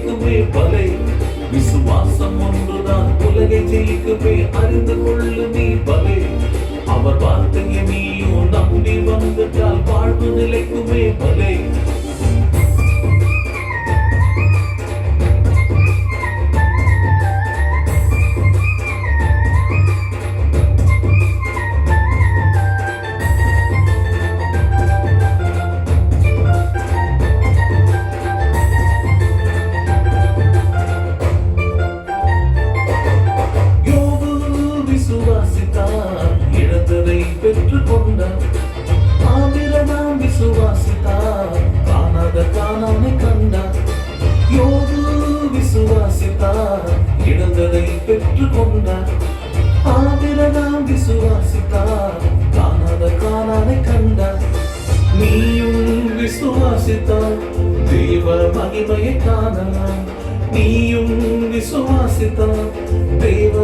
ஜெயிக்குமே பலை விசுவாசம் ஒன்றுதான். உலகை ஜெயிக்குமே அறிந்து கொள்ளு நீ பலை அவர் வார்த்தையை நீயும் நம்பி வந்துட்டால் வாழ்வு நிலைக்குமே பலை பெற்றுக் கொண்டார் ஆபிரகாம் விசுவாசித்தார் காணாத காணாமை கண்டார் யோபு விசுவாசித்தார் இழந்ததை பெற்றுக் கொண்டார் ஆபிரகாம் விசுவாசித்தார் காணாத காணாமை கண்டார் நீயும் விசுவாசித்தால் தெய்வ மகிமையை காணலாம். நீயும் விசுவாசித்தால் தெய்வ